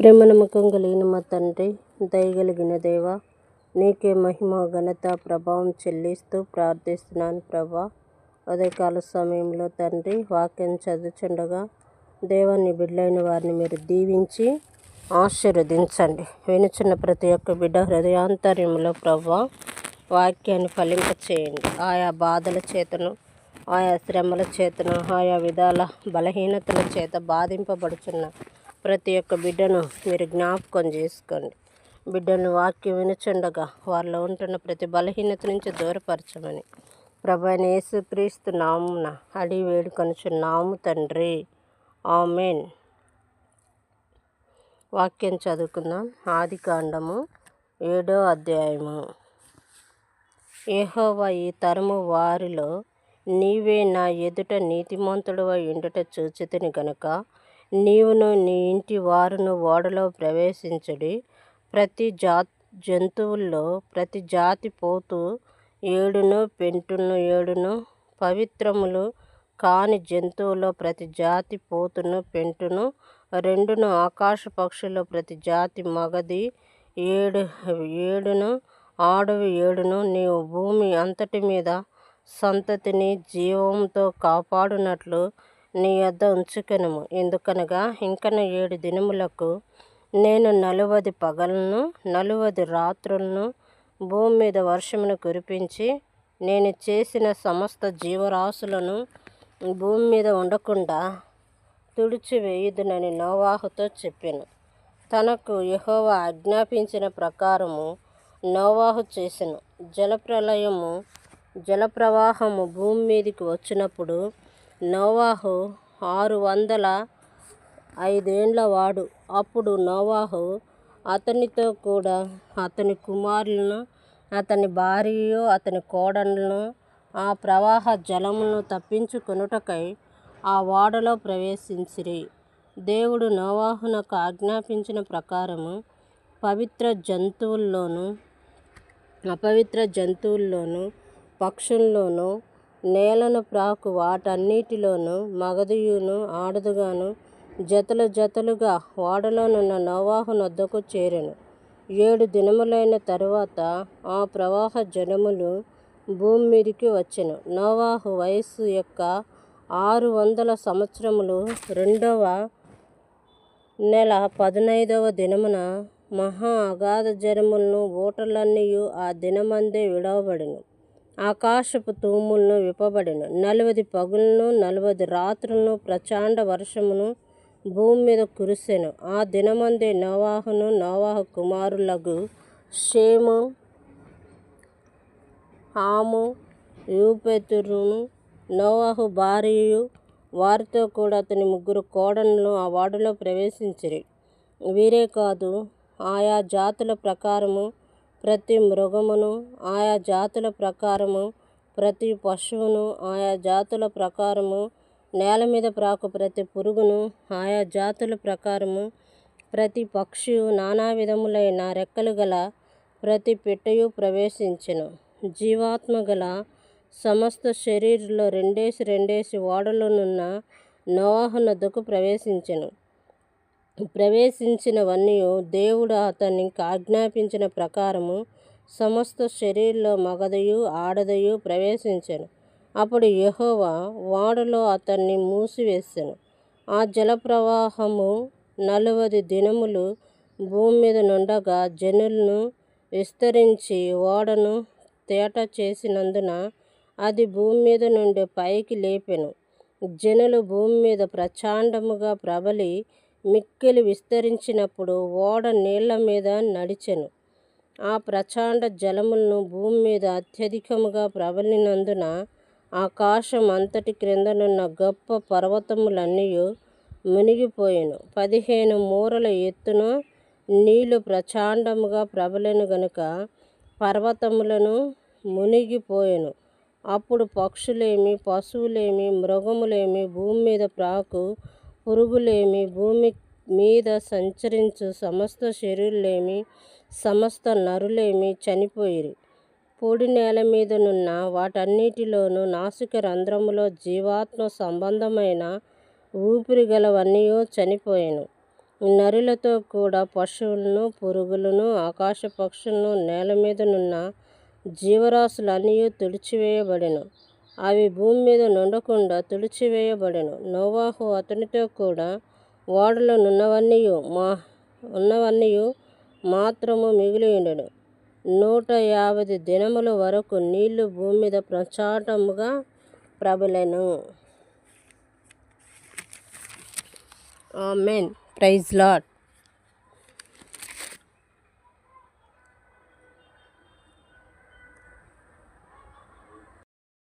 ప్రేమ నమ్మకం కలిగిన మా తండ్రి దయగలిగిన దేవ నీకే మహిమ ఘనత ప్రభావం చెల్లిస్తూ ప్రార్థిస్తున్నాను ప్రభా. ఉదయకాల సమయంలో తండ్రి వాక్యం చదువుచుండగా దేవాన్ని బిడ్డలైన వారిని మీరు దీవించి ఆశీర్వదించండి. వినుచున్న ప్రతి ఒక్క బిడ్డ హృదయాంతర్యంలో ప్రభా వాక్యాన్ని ఫలింప చేయండి ఆయా బాధల చేతను ఆయా శ్రమల చేతను ఆయా విధాల బలహీనతల చేత బాధింపబడుచున్న ప్రతి ఒక్క బిడ్డను మీరు జ్ఞాపకం చేసుకోండి. బిడ్డను వాక్యం వినుచుండగా వారిలో ఉంటున్న ప్రతి బలహీనత నుంచి దూరపరచమని. ప్రభైన యేసుక్రీస్తు నామున అడిగి వేడుకొనుచున్నాము తండ్రి. ఆమెన్. వాక్యం చదువుకుందాం. ఆది కాండము ఏడో అధ్యాయము. ఏహోవా ఈ తరము వారిలో నీవే నా ఎదుట నీతిమంతుడవై ఉండుట చూచితిని గనుక నీవును నీ ఇంటి వారును ఓడలో ప్రవేశించుడి. ప్రతి జా జంతువుల్లో ప్రతి జాతి పోతు ఏడును పెంటును ఏడును పవిత్రములు కాని జంతువులో ప్రతి జాతి పోతును పెంటును రెండును ఆకాశ పక్షుల్లో ప్రతి జాతి మగది ఏడు ఏడును ఆడవి ఏడును నీవు భూమి అంతటి మీద సంతతిని జీవంతో కాపాడునట్లు నీ యొద్ద ఉంచుకొనుము. ఎందుకనగా ఇంకను ఏడు దినములకు నేను నలువది పగలను నలువది రాత్రులను భూమి మీద వర్షమును కురిపించి నేను చేసిన సమస్త జీవరాశులను భూమి మీద ఉండకుండా తుడిచివేయుదునని నోవాహుతో చెప్పాను. తనకు యహోవ ఆజ్ఞాపించిన ప్రకారము నోవాహు చేసెను. జలప్రలయము జలప్రవాహము భూమి మీదికి వచ్చినప్పుడు నోవాహు ఆరు వందల ఐదేండ్ల వాడు. అప్పుడు నోవాహు అతనితో కూడా అతని కుమారులను అతని భార్యయు అతని కోడళ్ళను ఆ ప్రవాహ జలమును తప్పించుకొనుటకై ఆ ఓడలో ప్రవేశించిరి. దేవుడు నోవాహునకు ఆజ్ఞాపించిన ప్రకారము పవిత్ర జంతువుల్లోనూ అపవిత్ర జంతువుల్లోనూ పక్షుల్లోనూ నేలను ప్రాకు వాటన్నిటిలోనూ మగదియును ఆడదుగాను జతలు జతలుగా ఓడలోనున్న నోవాహు నొద్దకు చేరెను. ఏడు దినములైన తరువాత ఆ ప్రవాహ జలములు భూమి మీదికి వచ్చెను. నోవాహు వయస్సు యొక్క ఆరు వందల సంవత్సరములు రెండవ నెల పదునైదవ దినమున మహా అగాధ జలములను ఊటలన్నీ ఆ దినమందే విడవబడెను. ఆకాశపు తూములను విప్పబడెను. నలువది పగులను నలువది రాత్రులను ప్రచండ వర్షమును భూమి మీద కురిసెను. ఆ దినమందే నోవాహును నవాహ కుమారులకు షేము హాము యూపెతురును నోవాహు భార్యయు వారితో కూడా అతని ముగ్గురు కోడళ్ళు ఆ వాడలో ప్రవేశించిరి. వీరే కాదు ఆయా జాతుల ప్రకారము ప్రతి మృగమును ఆయా జాతుల ప్రకారము ప్రతి పశువును ఆయా జాతుల ప్రకారము నేల మీద ప్రాకు ప్రతి పురుగును ఆయా జాతుల ప్రకారము ప్రతి పక్షియు నానా విధములైన రెక్కలు గల ప్రతి పిట్టయు ప్రవేశించెను. జీవాత్మ గల సమస్త శరీరులో రెండేసి రెండేసి ఓడలోనున్న నోవాహు నొద్దకు ప్రవేశించెను. ప్రవేశించినవన్నీ దేవుడు అతనికి ఆజ్ఞాపించిన ప్రకారము సమస్త శరీరంలో మగదయు ఆడదయు ప్రవేశించెను. అప్పుడు యెహోవా ఓడలో అతన్ని మూసివేసెను. ఆ జలప్రవాహము నలువది దినములు భూమి మీద నుండగా జనులను విస్తరించి ఓడను తేట చేసినందున అది భూమి మీద నుండి పైకి లేపెను. జనులు భూమి మీద ప్రచండముగా ప్రబలి మిక్కిలి విస్తరించినప్పుడు ఓడ నీళ్ళ మీద నడిచెను. ఆ ప్రచండ జలములను భూమి మీద అత్యధికముగా ప్రబలినందున ఆకాశం అంతటి క్రిందనున్న గొప్ప పర్వతములన్నీ మునిగిపోయాను. పదిహేను మూరల ఎత్తున నీళ్ళు ప్రచండముగా ప్రబలను గనుక పర్వతములను మునిగిపోయాను. అప్పుడు పక్షులేమి పశువులేమి మృగములేమి భూమి మీద ప్రాకు పురుగులేమి భూమి మీద సంచరించు సమస్త శరీరులేమి సమస్త నరులేమి చనిపోయిరి. పొడి నేల మీదనున్న వాటన్నిటిలోనూ నాసిక రంధ్రములో జీవాత్మ సంబంధమైన ఊపిరి గలవన్నీ చనిపోయాను. నరులతో కూడా పశువులను పురుగులను ఆకాశ పక్షులను నేల మీదనున్న జీవరాశులన్నీ తుడిచివేయబడెను. అవి భూమి మీద నుండకుండా తుడిచివేయబడెను. నోవాహు అతనితో కూడా ఓడలో నున్నవన్నీ మా ఉన్నవన్నీ మాత్రము మిగిలి ఉండెను నూట యాభై దినముల వరకు నీళ్ళు భూమి మీద ప్రచాటముగా ప్రబలెను. ఆమెన్. Praise lord